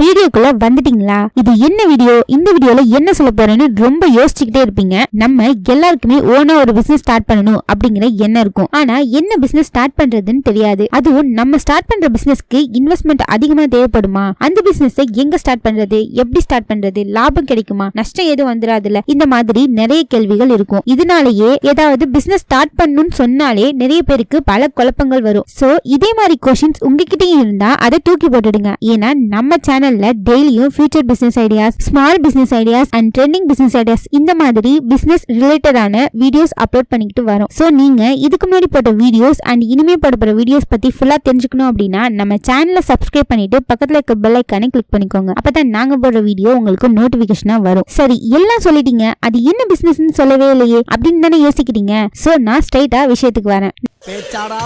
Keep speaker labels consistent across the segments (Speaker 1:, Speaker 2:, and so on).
Speaker 1: வீடியோக்குள்ள வந்துட்டீங்களா? இது என்ன வீடியோ? இந்த வீடியோல என்ன சொல்ல போறேன்னு ரொம்ப யோசிச்சுக்கிட்டே இருப்பீங்க. நம்ம எல்லாருக்குமே ஓனா ஒரு பிசினஸ் ஸ்டார்ட் பண்ணணும் அப்படிங்கிற எண்ணம் இருக்கும். ஆனா என்ன பிசினஸ் ஸ்டார்ட் பண்றதுன்னு தெரியாது. அதுவும் நம்ம ஸ்டார்ட் பண்ற பிசினஸ்க்கு இன்வெஸ்ட்மெண்ட் அதிகமா தேவைப்படுமா? அந்த பிசினஸ் எங்க ஸ்டார்ட் பண்றது? எப்படி ஸ்டார்ட் பண்றது? லாபம் கிடைக்குமா? நஷ்டம் எதுவும் வந்துடாதுல இந்த மாதிரி நிறைய கேள்விகள் இருக்கும். இதனாலேயே ஏதாவது பிசினஸ் ஸ்டார்ட் பண்ணணும்னு சொன்னாலே நிறைய பேருக்கு பல குழப்பங்கள் வரும். சோ இதே மாதிரி கொஸ்டின்ஸ் உங்ககிட்டயும் இருந்தா அதை தூக்கி போட்டுடுங்க. ஏன்னா நம்ம சேனல் சேனல்ல டெய்லியும் future business ideas small business ideas and trending business ideas இந்த மாதிரி பிசினஸ் ரிலேட்டடான வீடியோஸ் அப்லோட் பண்ணிக்கிட்டு வரோம். ஸோ நீங்க இதுக்கு முன்னாடி போட்ட வீடியோஸ் அண்ட் இனிமே போட போற வீடியோஸ் பத்தி ஃபுல்லா தெரிஞ்சுக்கணும் அப்படின்னா நம்ம சேனலை சப்ஸ்கிரைப் பண்ணிட்டு பக்கத்துல இருக்க பெல் ஐக்கானை கிளிக் பண்ணிக்கோங்க. அப்பதான் நாங்க போடுற வீடியோ உங்களுக்கு நோட்டிபிகேஷனா வரும். சரி எல்லாம் சொல்லிட்டீங்க. அது என்ன பிசினஸ்னு சொல்லவே இல்லையே அப்படின்னு தானே யோசிக்கிறீங்க. ஸோ நான் ஸ்ட்ரைட்டா விஷயத்துக்கு வரேன்.
Speaker 2: பேச்சாடா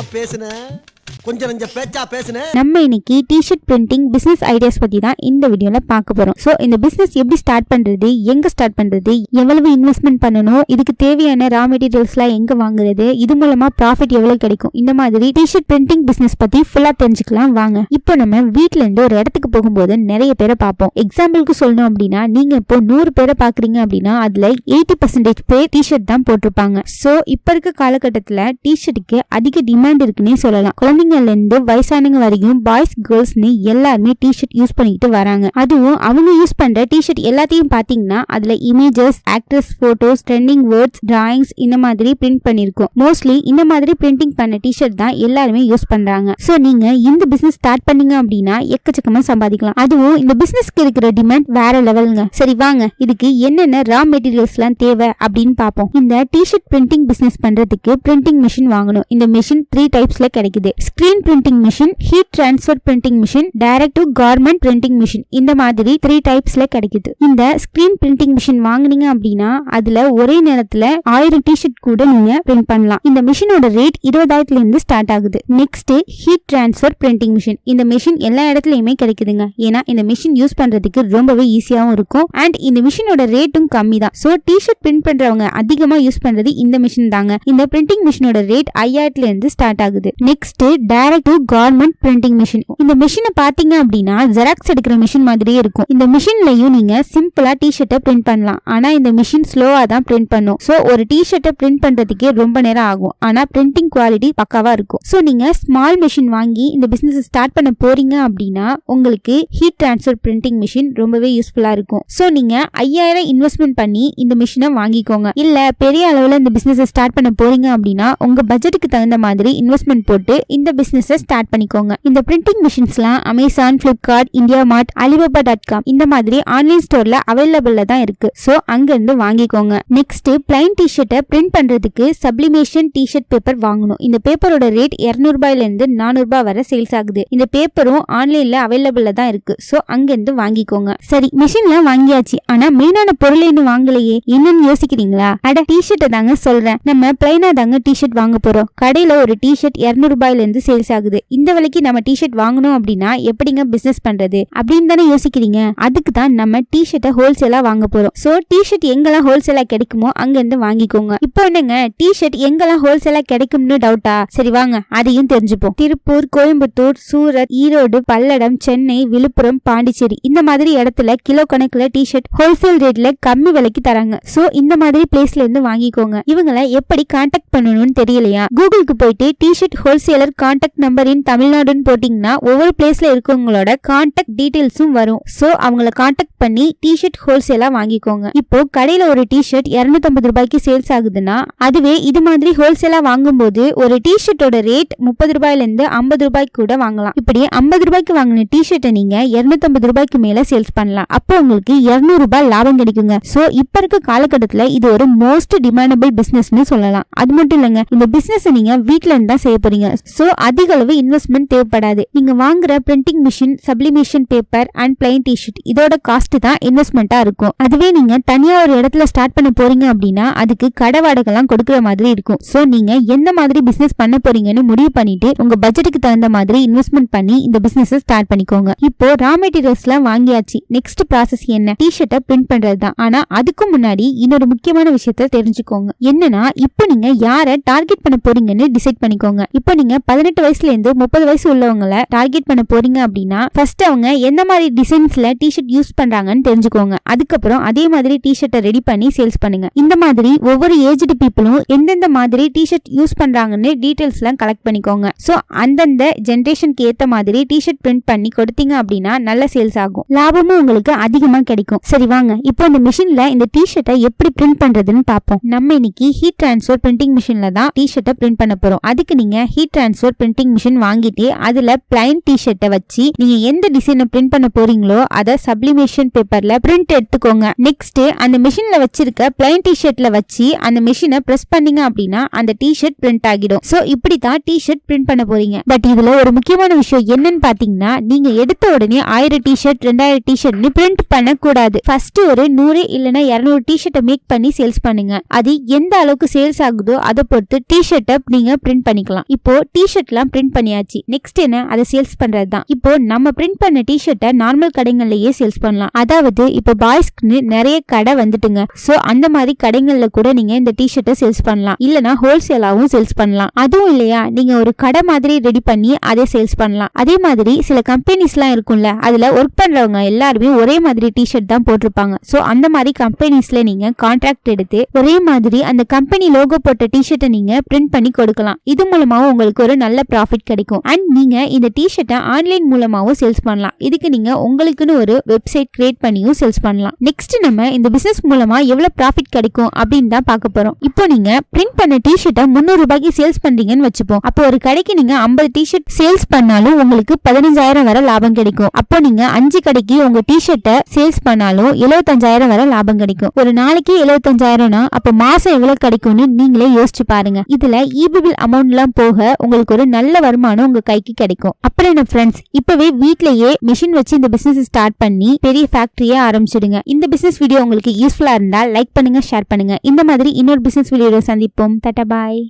Speaker 2: கொஞ்சம் கொஞ்சம் பேச்சா பேசுனேன்
Speaker 1: நம்ம இன்னைக்கு டிஷர்ட் பிரிண்டிங் பிசினஸ் ஐடியாஸ் பத்தி தான் இந்த வீடியோல பார்க்க போறோம். சோ இந்த பிசினஸ் எப்படி ஸ்டார்ட் பண்றது எங்க ஸ்டார்ட் பண்றது எவ்வளவு இன்வெஸ்ட்மெண்ட் பண்ணணும் இதுக்கு தேவையான ரா மெட்டீரியல்ஸ்லாம் எங்க வாங்குறது இது மூலமா ப்ராஃபிட் எவ்வளவு கிடைக்கும் இந்த மாதிரி டிஷர்ட் பிரிண்டிங் பிசினஸ் பத்தி ஃபுல்லா தெரிஞ்சுக்கலாம் வாங்க. இப்போ நம்ம வீட்ல இருந்து ஒரு இடத்துக்கு போகும்போது நிறைய பேரை பார்ப்போம். எக்ஸாம்பிளுக்கு சொல்லணும் அப்படின்னா நீங்க இப்போ நூறு பேரை பாக்குறீங்க அப்படின்னா அதுல எயிட்டி பர்சன்டேஜ் பேர் டிஷர்ட் தான் போட்டிருப்பாங்க. சோ இப்ப இருக்க காலகட்டத்துல டிஷர்ட்டுக்கு அதிக டிமாண்ட் இருக்குன்னே சொல்லலாம். குழந்தைங்கள்லேருந்து வயசானவங்க வரைக்கும் பாய்ஸ் கேர்ள்ஸ்னு எல்லாருமே டிஷர்ட் யூஸ் பண்ணிக்கிட்டு வராங்க. அதுவும் அவங்க யூஸ் பண்ணுற டிஷர்ட் எல்லாத்தையும் பார்த்தீங்கன்னா அதில் images actress photos trending words drawings இந்த மாதிரி பிரிண்ட் பண்ணியிருக்கும் மோஸ்ட்லி இந்த மாதிரி பிரிண்டிங் பண்ண டிஷர்ட் தான் எல்லாருமே யூஸ் பண்ணுறாங்க ஸோ நீங்கள் இந்த பிஸ்னஸ் ஸ்டார்ட் பண்ணீங்க அப்படின்னா எக்கச்சக்கமாக சம்பாதிக்கலாம். அதுவும் இந்த பிஸ்னஸ்க்கு இருக்கிற டிமாண்ட் வேற லெவலுங்க சரி வாங்க. இதுக்கு என்னென்ன ரா மெட்டீரியல்ஸ்லாம் தேவை அப்படின்னு பார்ப்போம் இந்த டிஷர்ட் பிரிண்டிங் பிஸ்னஸ் பண்ணுறதுக்கு பிரிண்டிங் மிஷின் வாங்கணும். இந்த மிஷின் த்ரீ டைப்ஸில் கிடைக்குது. Screen printing machine heat transfer printing machine direct to garment printing machine இந்த மாதிரி த்ரீ டைப்ஸ்ல கிடைக்குது. இந்த ஸ்கிரீன் பிரிண்டிங் மிஷின் வாங்குனீங்க அப்படின்னா அதுல ஒரே நேரத்துல ஆயிரம் டிஷர்ட் கூட நீங்க பிரிண்ட் பண்ணலாம். இந்த மிஷினோட ரேட் இருபதாயிரத்துல இருந்து ஸ்டார்ட் ஆகுது. Next heat transfer printing machine இந்த மிஷின் எல்லா இடத்துலயுமே கிடைக்குதுங்க. ஏன்னா இந்த மிஷின் யூஸ் பண்றதுக்கு ரொம்பவே ஈஸியாவும் இருக்கும். அண்ட் இந்த மிஷினோட ரேட்டும் கம்மி தான் ஸோ டிஷர்ட் பிரிண்ட் பண்றவங்க அதிகமா யூஸ் பண்றது இந்த மிஷின் தாங்க. இந்த பிரிண்டிங் மிஷினோட ரேட் ஐயாயிரத்துல இருந்து ஸ்டார்ட் ஆகுது. Next direct to garment printing machine இந்த மிஷினை பாத்தீங்க அப்படின்னா ஜெராக்ஸ் எடுக்கிற மிஷின் மாதிரியே இருக்கும். இந்த மிஷின்லயும் நீங்க சிம்பிளா டிஷர்ட்டை பிரிண்ட் பண்ணலாம். ஆனா இந்த மிஷின் ஸ்லோவா தான் பிரிண்ட் பண்ணும். ஸோ ஒரு டி ஷர்ட்டை பிரிண்ட் பண்றதுக்கே ரொம்ப நேரம் ஆகும். ஆனா பிரிண்டிங் குவாலிட்டி பக்காவா இருக்கும். ஸோ நீங்க ஸ்மால் மிஷின் வாங்கி இந்த பிசினஸ் ஸ்டார்ட் பண்ண போறீங்க அப்படின்னா உங்களுக்கு ஹீட் டிரான்ஸ்ஃபர் பிரிண்டிங் மிஷின் ரொம்பவே யூஸ்ஃபுல்லா இருக்கும். ஸோ நீங்க ஐயாயிரம் இன்வெஸ்ட்மெண்ட் பண்ணி இந்த மிஷினை வாங்கிக்கோங்க. இல்ல பெரிய அளவுல இந்த பிசினஸ் ஸ்டார்ட் பண்ண போறீங்க அப்படின்னா உங்க பட்ஜெட்டுக்கு தகுந்த மாதிரி இன்வெஸ்ட்மெண்ட் போட்டு இந்த இந்த பிசினஸை ஸ்டார்ட் பண்ணிக்கோங்க. இந்த printing மிஷின்ஸ்லாம் Amazon Flipkart India Mart Alibaba dot com இந்த மாதிரி ஆன்லைன் ஸ்டோர்ல அவைலபிள்ல தான் இருக்கு. ஸோ அங்கிருந்து வாங்கிக்கோங்க. நெக்ஸ்ட் பிளைன் டிஷர்ட்டை பிரிண்ட் பண்றதுக்கு சப்ளிமேஷன் டிஷர்ட் பேப்பர் வாங்கணும். இந்த பேப்பரோட ரேட் இரநூறுபாயில இருந்து நானூறுபா வரை சேல்ஸ் ஆகுது. இந்த பேப்பரும் ஆன்லைன்ல அவைலபிள்ல தான் இருக்கு. ஸோ அங்கிருந்து வாங்கிக்கோங்க. சரி மிஷின்லாம் வாங்கியாச்சு. ஆனா மெயினான பொருள் இன்னும் வாங்கலையே. என்னன்னு யோசிக்கிறீங்களா? அட டிஷர்ட்டை தாங்க சொல்றேன். நம்ம பிளைனா தாங்க டிஷர்ட் வாங்க போறோம். கடையில ஒரு டிஷர்ட் இரநூறுபாயில ரூபாயில வந்து சேல்ஸ் ஆகுது. இந்த விலைக்கு நம்ம டிஷர்ட் வாங்கணும் அப்படின்னா எப்படிங்க பிசினஸ் பண்றது? அப்படின்னு தானே யோசிக்கிறீங்க. அதுக்கு தான் நம்ம டிஷர்ட்டை ஹோல்சேலா வாங்க போறோம். சோ டிஷர்ட் எங்கெல்லாம் ஹோல்சேலா கிடைக்குமோ அங்க இருந்து வாங்கிக்கோங்க. இப்போ என்னங்க? டிஷர்ட் எங்கெல்லாம் ஹோல்சேலா கிடைக்கும்னு டவுட்டா சரி வாங்க. அதையும் தெரிஞ்சுப்போம். திருப்பூர் கோயம்புத்தூர் சூரத் ஈரோடு பல்லடம் சென்னை விழுப்புரம் பாண்டிச்சேரி இந்த மாதிரி இடத்துல கிலோ கணக்குல டிஷர்ட் ஹோல்சேல் ரேட்ல கம்மி விலைக்கு தராங்க. சோ இந்த மாதிரி பிளேஸ்ல இருந்து வாங்கிக்கோங்க. இவங்களை எப்படி கான்டாக்ட் பண்ணணும்னு தெரியலையா? கூகுளுக்கு போயிட்டு T-shirt wholesaler contact number in தமிழ்நாடுன்னு போட்டிங்கன்னா ஒவ்வொரு பிளேஸ்ல இருக்கவங்களோட காண்டாக்ட் டீடைல்ஸும் வரும். சோ அவங்கள காண்டாக்ட் பண்ணி டிஷர்ட் ஹோல்சேலா வாங்கிக்கோங்க. இப்போ கடையில ஒரு டிஷர்ட் இரநூத்தம்பது ரூபாய்க்கு சேல்ஸ் ஆகுதுன்னா அதுவே இது மாதிரி ஹோல்சேலா வாங்கும்போது ஒரு டிஷர்ட்டோட ரேட் முப்பது ரூபாயில இருந்து ஐம்பது ரூபாய்க்கு கூட வாங்கலாம். இப்படி ஐம்பது ரூபாய்க்கு வாங்கின டிஷர்ட்டை நீங்க இரநூத்தம்பது ரூபாய்க்கு மேல சேல்ஸ் பண்ணலாம். அப்போ உங்களுக்கு இருநூறு ரூபாய் லாபம் கிடைக்குங்க. சோ இப்ப இருக்க காலகட்டத்துல இது ஒரு மோஸ்ட் டிமாண்டபிள் பிஸ்னஸ்னு சொல்லலாம். அது மட்டும் இல்லங்க இந்த பிசினஸ் நீங்க வீட்ல இருந்து தான் செய்ய போறீங்க. சோ அதிக அளவு இன்வெஸ்ட்மெண்ட் தேவைப்படாது. நீங்க வாங்குற printing machine sublimation paper and plain T-shirt இதோட காஸ்ட் தான் இன்வெஸ்ட்மெண்ட்டா இருக்கும். அதுவே நீங்க தனியா ஒரு இடத்துல ஸ்டார்ட் பண்ண போறீங்க அப்படின்னா அதுக்கு கடை வாடகைலாம் கொடுக்குற மாதிரி இருக்கும். சோ நீங்க எந்த மாதிரி பிசினஸ் பண்ண போறீங்கன்னு முடிவு பண்ணிட்டு உங்க பட்ஜெட்டுக்கு தகுந்த மாதிரி இன்வெஸ்ட்மெண்ட் பண்ணி இந்த பிசினஸ் ஸ்டார்ட் பண்ணிக்கோங்க. இப்போ ரா மெட்டீரியல்ஸ் எல்லாம் வாங்கியாச்சு. நெக்ஸ்ட் ப்ராசஸ் என்ன? டிஷர்ட்டை பிரிண்ட் பண்றது தான். ஆனா அதுக்கு முன்னாடி இன்னொரு முக்கியமான விஷயத்த தெரிஞ்சுக்கோங்க. என்னன்னா இப்போ நீங்க யாரை டார்கெட் பண்ண போறீங்கன்னு டிசைட் பண்ணிக்கோங்க. இப்போ நீங்க பதினெட்டு வயசுல இருந்து முப்பது வயசு உள்ளவங்கள டார்கெட் பண்ண போறீங்க அப்படின்னா ஃபர்ஸ்ட் அவங்க எந்த மாதிரி டிசைன்ஸ்ல டிஷர்ட் யூஸ் பண்றாங்கன்னு தெரிஞ்சுக்கோங்க. அதுக்கப்புறம் அதே மாதிரி டிஷர்ட்டை ரெடி பண்ணி சேல்ஸ் பண்ணுங்க. இந்த மாதிரி ஒவ்வொரு ஏஜ்டு பீப்புளும் எந்தெந்த மாதிரி டிஷர்ட் யூஸ் பண்றாங்கன்னு டீடைல்ஸ் எல்லாம் கலெக்ட் பண்ணிக்கோங்க. ஸோ அந்தந்த ஜென்ரேஷனுக்கு ஏத்த மாதிரி டிஷர்ட் பிரிண்ட் பண்ணி கொடுத்தீங்க அப்படின்னா நல்ல சேல்ஸ் ஆகும். லாபமும் உங்களுக்கு அதிகமா கிடைக்கும். சரி வாங்க. இப்போ இந்த மிஷின்ல இந்த டிஷர்ட்டை எப்படி பிரிண்ட் பண்றதுன்னு பார்ப்போம். நம்ம இன்னைக்கு ஹீட் டிரான்ஸ்ஃபர் பிரிண்டிங் மிஷின்ல தான் டிஷர்ட்டை பிரிண்ட் பண்ண போறோம். அதுக்கு நீங்க ஹீட் டிரான்ஸ்ஃபர் பிரிண்டிங் மிஷின் வாங்கிட்டு அதுல பிளைன் டிஷர்ட்டை வச்சு நீங்க எந்த டிசைனை பிரிண்ட் பண்ண போறீங்களோ அதை சப்ளிமேஷன் பேப்பர்ல பிரிண்ட் எடுத்துக்கோங்க. நெக்ஸ்ட் அந்த மிஷின்ல வச்சிருக்க பிளைன் டிஷர்ட்ல வச்சு அந்த மிஷினை பிரஸ் பண்ணீங்க அப்படின்னா அந்த டிஷர்ட் பிரிண்ட் ஆகிடும். சோ இப்படி தான் டிஷர்ட் பிரிண்ட் பண்ண போறீங்க. பட் இதுல ஒரு முக்கியமான விஷயம் என்னன்னு பாத்தீங்கன்னா நீங்க எடுத்த உடனே ஆயிரம் டிஷர்ட் ரெண்டாயிரம் டிஷர்ட்னு பிரிண்ட் பண்ண கூடாது ஃபர்ஸ்ட் ஒரு நூறு இல்லைன்னா இருநூறு டிஷர்ட்டை மேக் பண்ணி சேல்ஸ் பண்ணுங்க. அது எந்த அளவுக்கு சேல்ஸ் ஆகுதோ அதை பொறுத்து டிஷர்ட்டை நீங்க பிரிண்ட் பண்ணிக்கலாம். இப்போ டிஷர்ட்லாம் பிரிண்ட் பண்ணியாச்சு. நெக்ஸ்ட் என்ன? அதை சேல்ஸ் பண்றது தான் இப்போ நம்ம பிரிண்ட் பண்ண டிஷர்ட்டை நார்மல் கடைகள்லயே சேல்ஸ் பண்ணலாம். அதாவது இப்போ பாய்ஸ்க்குன்னு நிறைய கடை வந்துட்டுங்க. ஸோ அந்த மாதிரி கடைகள்ல கூட நீங்க இந்த டிஷர்ட்டை சேல்ஸ் பண்ணலாம். இல்லனா ஹோல்சேலாவும் சேல்ஸ் பண்ணலாம். அதுவும் இல்லையா? நீங்க ஒரு கடை மாதிரி ரெடி பண்ணி அதை சேல்ஸ் பண்ணலாம். அதே மாதிரி சில கம்பெனிஸ்லாம் இருக்கும்ல அதுல ஒர்க் பண்றவங்க எல்லாருமே ஒரே மாதிரி டிஷர்ட் தான் போட்டிருப்பாங்க. ஸோ அந்த மாதிரி கம்பெனிஸ்ல நீங்க கான்ட்ராக்ட் எடுத்து ஒரே மாதிரி அந்த கம்பெனி லோகோ போட்ட டிஷர்ட்டை நீங்க பிரிண்ட் பண்ணி கொடுக்கலாம். இது மூலமாவும் உங்களுக்கு ஒரு நல்ல ப்ராஃபிட் கிடைக்கும். அண்ட் நீங்க இந்த டிஷர்ட்டை ஆன்லைன் மூலமாவும் சேல்ஸ் பண்ணலாம். இதுக்கு நீங்க உங்களுக்குன்னு ஒரு வெப்சைட் கிரியேட் பண்ணியும் சேல்ஸ் பண்ணலாம். நெக்ஸ்ட் நம்ம இந்த பிசினஸ் மூலமா எவ்வளவு ப்ராஃபிட் கிடைக்கும் அப்படின்னு தான் பார்க்க போறோம். இப்போ நீங்க பிரிண்ட் பண்ண டிஷர்ட்டை முந்நூறு ரூபாய்க்கு சேல்ஸ் பண்றீங்கன்னு வச்சுப்போம். அப்போ ஒரு கடைக்கு நீங்க ஐம்பது டிஷர்ட் சேல்ஸ் பண்ணாலும் உங்களுக்கு பதினஞ்சாயிரம் வரை லாபம் கிடைக்கும். அப்போ நீங்க அஞ்சு கடைக்கு உங்க டிஷர்ட்டை சேல்ஸ் பண்ணாலும் எழுபத்தஞ்சாயிரம் வரை லாபம் கிடைக்கும். ஒரு நாளைக்கு எழுபத்தஞ்சாயிரம்னா அப்போ மாசம் எவ்வளவு கிடைக்கும்னு நீங்களே யோசிச்சு பாருங்க. இதுல இபிபில் அமௌண்ட் எல்லாம் போக உங்களுக்கு ஒரு நல்ல வருமானம் உங்க கைக்கு கிடைக்கும். அப்புறம் என்ன ஃப்ரெண்ட்ஸ் இப்பவே வீட்லயே மிஷின் வச்சு இந்த பிசினஸ் ஸ்டார்ட் பண்ணி பெரிய ஃபேக்டரியை ஆரம்பிச்சிடுங்க. இந்த பிசினஸ் வீடியோ உங்களுக்கு யூஸ்ஃபுல்லா இருந்தா லைக் பண்ணுங்க ஷேர் பண்ணுங்க. இந்த மாதிரி இன்னொரு பிசினஸ் வீடியோ சந்திப்போம். தட்டா பாய்